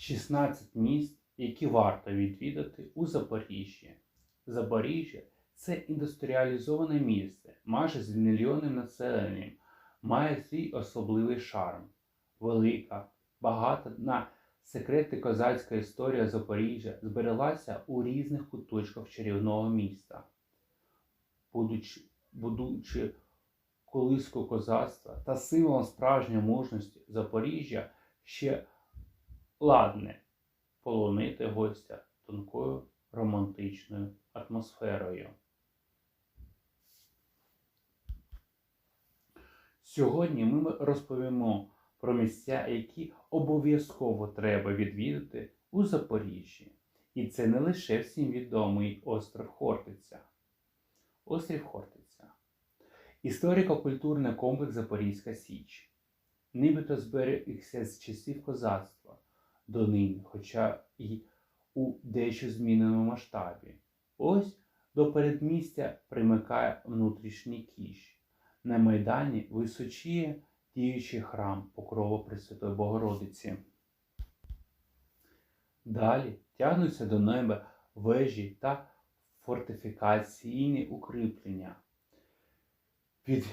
16 міст, які варто відвідати у Запоріжжі. Запоріжжя це індустріалізоване місце, майже з мільйонним населенням, має свій особливий шарм. Велика, багата на секрети козацька історія Запоріжжя збереглася у різних куточках чарівного міста. Будучи, будучи колискою козацтва та символом справжньої мужності Запоріжжя ще ладне полонити гостя тонкою романтичною атмосферою. Сьогодні ми розповімо про місця, які обов'язково треба відвідати у Запоріжжі. І це не лише всім відомий острів Хортиця. Острів Хортиця. Історико-культурний комплекс Запорізька Січ. Нібито зберігся з часів козацтва до нині, хоча й у дещо зміненому масштабі. Ось до передмістя примикає внутрішній кіш. На Майдані височіє діючий храм Покрова Пресвятої Богородиці. Далі тягнуться до неба вежі та фортифікаційні укріплення, від,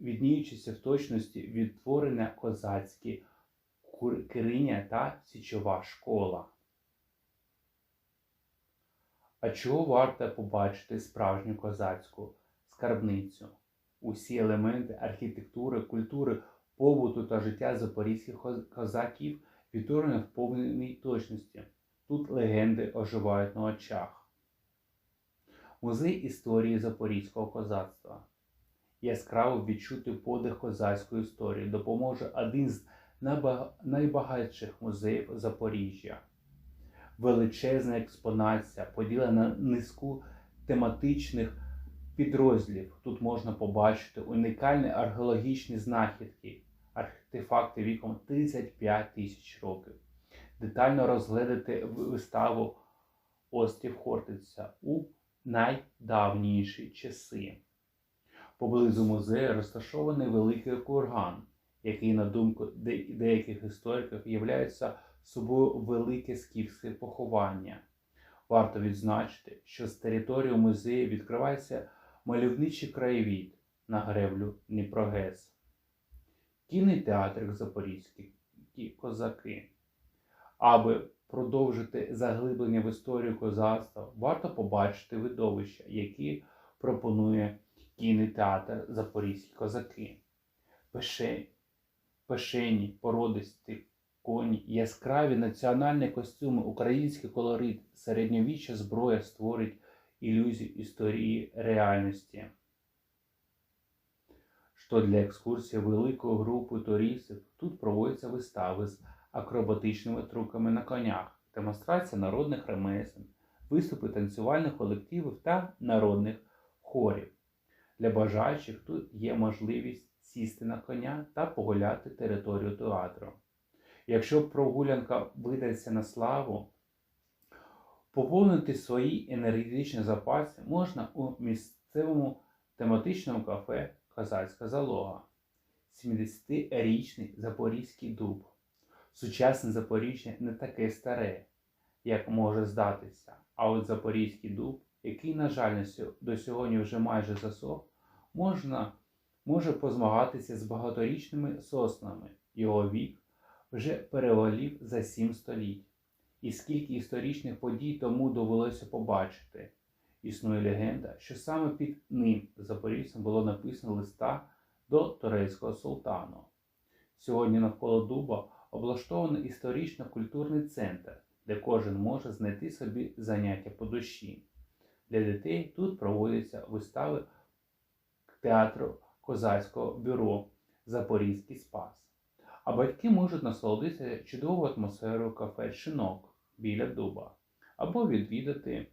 відніючися в точності відтворення козацькі Кириня та Січова школа. А чого варто побачити справжню козацьку скарбницю? Усі елементи архітектури, культури, побуту та життя запорізьких козаків відтворені в повній точності. Тут легенди оживають на очах. Музей історії запорізького козацтва. Яскраво відчути подих козацької історії допоможе один з найбагатших музеїв Запоріжжя. Величезна експонація поділена на низку тематичних підрозділів. Тут можна побачити унікальні археологічні знахідки, артефакти віком 35 тисяч років, детально розглядати виставу Острів Хортиця у найдавніші часи. Поблизу музею розташований великий курган, який, на думку деяких істориків, являється собою велике скіфське поховання. Варто відзначити, що з території музею відкривається мальовничий краєвід на греблю Дніпрогес. Кінний театр Запорізькі козаки. Аби продовжити заглиблення в історію козацтва, варто побачити видовища, які пропонує кінний театр Запорізькі козаки. Пешені, породисті коні, яскраві національні костюми, український колорит, середньовіччя зброя створить ілюзію історії реальності. Що для екскурсії великої групи туристів тут проводяться вистави з акробатичними трюками на конях, демонстрація народних ремесел, виступи танцювальних колективів та народних хорів. Для бажаючих тут є можливість сісти на коня та погуляти територію театру. Якщо прогулянка видається на славу, поповнити свої енергетичні запаси можна у місцевому тематичному кафе Козацька залога, 70-річний Запорізький дуб. Сучасне Запоріжжя не таке старе, як може здатися. А от Запорізький дуб, який, на жаль, до сьогодні вже майже засох, можна, може позмагатися з багаторічними соснами. Його вік вже перевалів за сім століть. І скільки історичних подій тому довелося побачити. Існує легенда, що саме під ним запоріжцям було написано листа до турецького султану. Сьогодні навколо дуба облаштований історично-культурний центр, де кожен може знайти собі заняття по душі. Для дітей тут проводяться вистави театру Козацького бюро Запорізький Спас. А батьки можуть насолодитися чудовою атмосферою кафе Шинок біля дуба або відвідати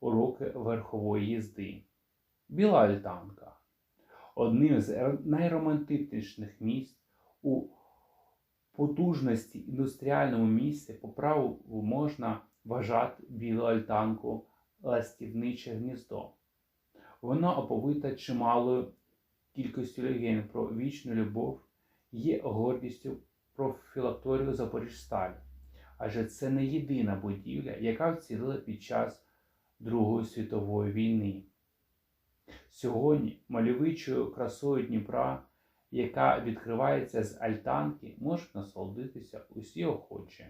уроки верхової їзди. Біла альтанка одним з найромантичніших місць у потужності індустріальному місці по праву можна вважати білу альтанку ластівниче гніздо. Вона оповита чималою кількістю легенд про вічну любов є гордістю профілакторію Запоріжсталь. адже це не єдина будівля, яка вцілила під час Другої світової війни. Сьогодні мальовичою красою Дніпра, яка відкривається з альтанки, можуть насолодитися усі охочі.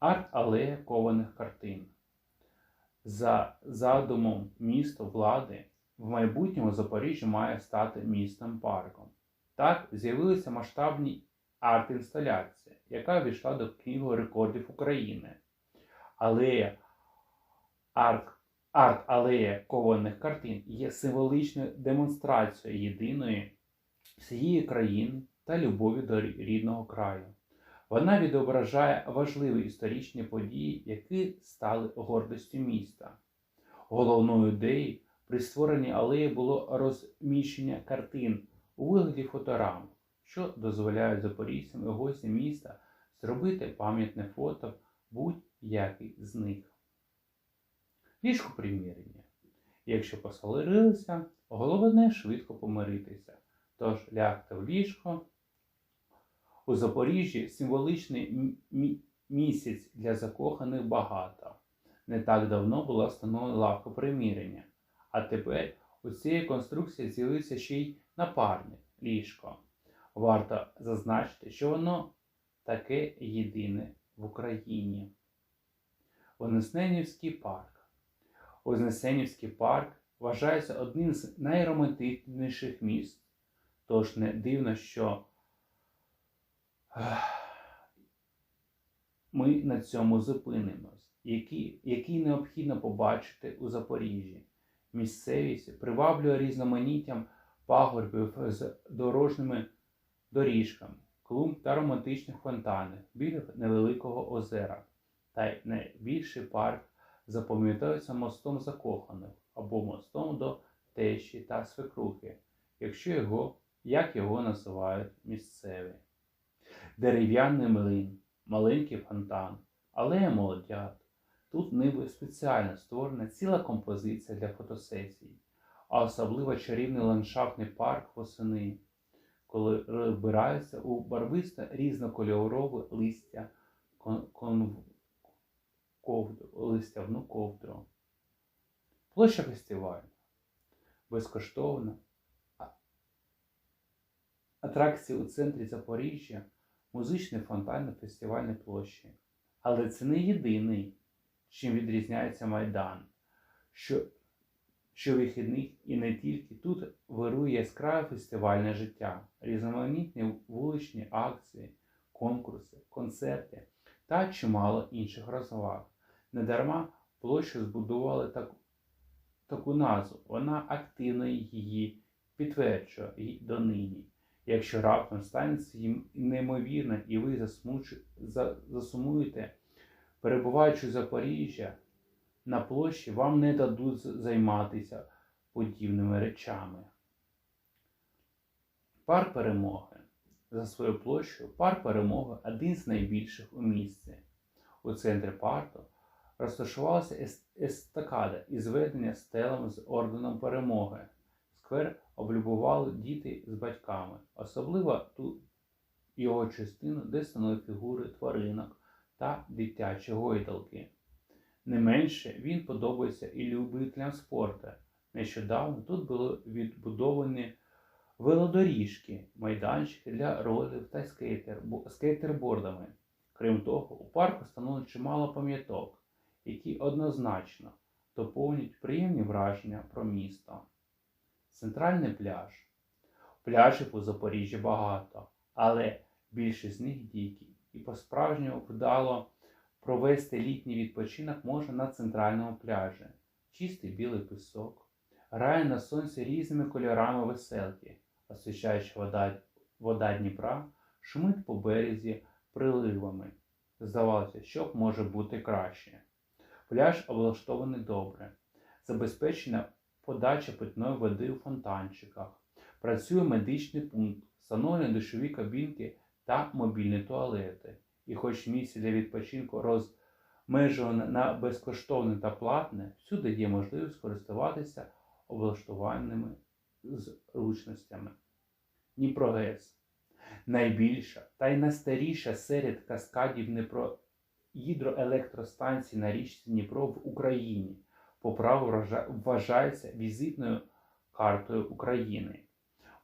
Арт-алея кованих картин. За задумом міста влади в майбутньому Запоріжжя має стати містом парком. Так з'явилися масштабні арт-інсталяції, яка війшла до Книги рекордів України. Алея арт, арт-алея кованих картин є символичною демонстрацією єдиної всієї країни та любові до рідного краю. Вона відображає важливі історичні події, які стали гордістю міста. Головною ідеєю при створенні алеї було розміщення картин у вигляді фоторам, що дозволяють запорізьким і гостям міста зробити пам'ятне фото будь-який з них. Ліжко примірення. Якщо посварилися, головне швидко помиритися. Тож лягте в ліжко. У Запоріжжі символичний місяць для закоханих багато. Не так давно була встановлена лавка примірення, а тепер у цієї конструкції з'явився ще й напарник ліжко. Варто зазначити, що воно таке єдине в Україні. Вознесенівський парк. Вознесенівський парк вважається одним з найромантичніших міст, тож не дивно, що ми на цьому зупинимось, які, які необхідно побачити у Запоріжжі. Місцевість приваблює різноманіттям пагорбів з дорожніми доріжками, клумб та романтичних фонтанів біля невеликого озера. Та й найбільший парк запам'ятається мостом закоханих або мостом до тещі та свекрухи, якщо його, як його називають місцеві дерев'яний млин, маленький фонтан, алея молодят. Тут ніби спеціально створена ціла композиція для фотосесій, а особливо чарівний ландшафтний парк восени, коли розбирається у барвисто різнокольорове листя кон, кон, листявну ковдру. Площа фестивалю. Безкоштовна. Атракції у центрі Запоріжжя музичний фонтан на фестивальній площі. Але це не єдиний, чим відрізняється Майдан, що вихідних і не тільки тут вирує яскраве фестивальне життя, різноманітні вуличні акції, конкурси, концерти та чимало інших розваг. Недарма площу збудували так, таку назву, вона активно її підтверджує і донині. Якщо раптом станеться їм неймовірно, і ви засмуч... засумуєте, перебуваючи в Запоріжжя, на площі вам не дадуть займатися подібними речами. Парк перемоги. За свою площу парк перемоги один з найбільших у місті. У центрі парку розташувалася естакада із ведення стелами з орденом перемоги. Сквер облюбували діти з батьками, особливо ту його частину, де становили фігури тваринок та дитячі гойдалки. Не менше він подобається і любителям спорту. Нещодавно тут були відбудовані велодоріжки, майданчики для ролів та скейтер, скейтербордами. Крім того, у парку встановлено чимало пам'яток, які однозначно доповнюють приємні враження про місто. Центральний пляж. Пляжів у Запоріжжі багато, але більшість з них дикі. І по-справжньому вдало провести літній відпочинок можна на центральному пляжі. Чистий білий пісок, грає на сонці різними кольорами веселки, освічаючи вода, вода Дніпра, шумить по березі приливами. Здавалося, що може бути краще. Пляж облаштований добре, забезпечена подача питної води у фонтанчиках. Працює медичний пункт, встановлені душові кабінки та мобільні туалети. І хоч місце для відпочинку розмежоване на безкоштовне та платне, всюди є можливість користуватися облаштуваними зручностями. Дніпрогес. найбільша та й найстаріша серед каскадів гідроелектростанцій на річці Дніпро в Україні. По праву вважається візитною картою України.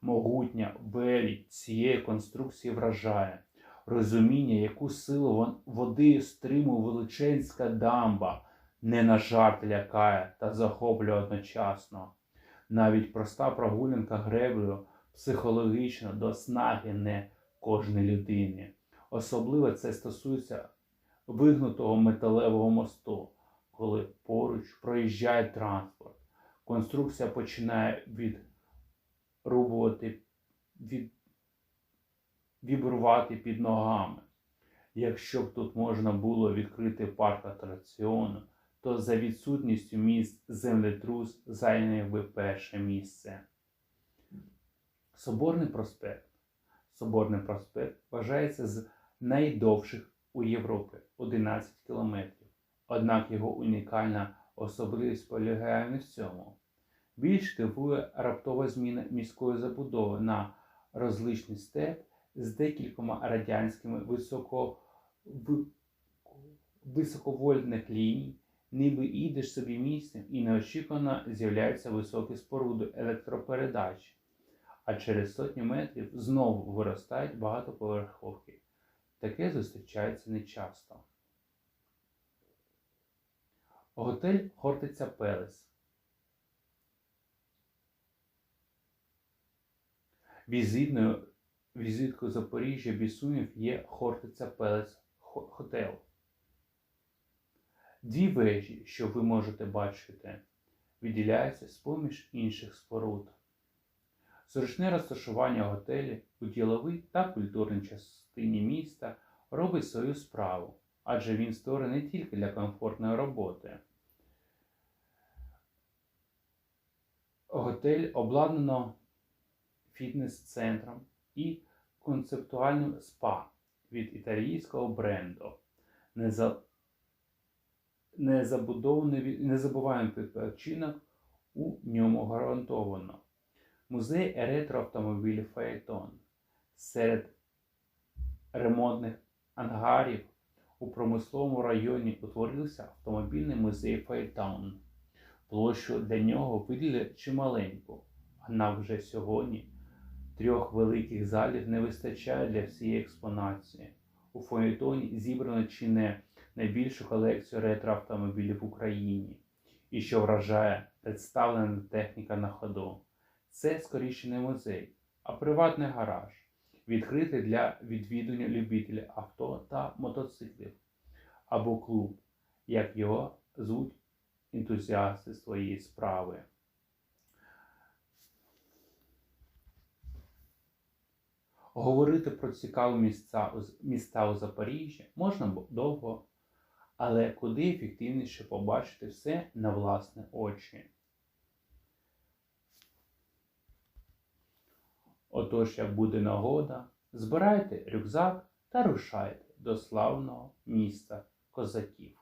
Могутня велич цієї конструкції вражає розуміння, яку силу води стримує величенська дамба, не на жарт лякає та захоплює одночасно. Навіть проста прогулянка греблею психологічно до снаги не кожної людини. Особливо це стосується вигнутого металевого мосту, коли поруч проїжджає транспорт. Конструкція починає відрубувати, від, вібрувати під ногами. Якщо б тут можна було відкрити парк атракціону, то за відсутністю місць землетрус зайняв би перше місце. Соборний проспект. Соборний проспект вважається з найдовших у Європі 11 кілометрів. Однак його унікальна особливість полягає не в цьому. Більш дивує раптова зміна міської забудови на розличний степ з декількома радянськими високо... високовольтних ліній, ніби ідеш собі місцем і неочікувано з'являються високі споруди електропередач, а через сотні метрів знову виростають багатоповерховки. Таке зустрічається нечасто. Готель Хортиця Пелес. Візитною візиткою Запоріжжя Бісунів є Хортиця Пелес Хотел. Дві вежі, що ви можете бачити, відділяються з-поміж інших споруд. Зручне розташування готелі у діловій та культурній частині міста робить свою справу, адже він створений тільки для комфортної роботи. Готель обладнано фітнес-центром і концептуальним спа від італійського бренду. Незабудований незабуваємий відпочинок у ньому гарантовано. Музей ретроавтомобілів Фаетон. Серед ремонтних ангарів у промисловому районі утворився автомобільний музей Фаетон. Площу для нього виділи чималеньку, однак вже сьогодні трьох великих залів не вистачає для всієї експонації. У Фаетоні зібрано чи не найбільшу колекцію ретроавтомобілів в Україні. І що вражає, представлена техніка на ходу. Це скоріше не музей, а приватний гараж, відкритий для відвідування любителів авто та мотоциклів, або клуб, як його звуть ентузіасти своєї справи. Говорити про цікаві місця, міста у Запоріжжі можна довго, але куди ефективніше побачити все на власні очі. Отож, як буде нагода, збирайте рюкзак та рушайте до славного міста козаків.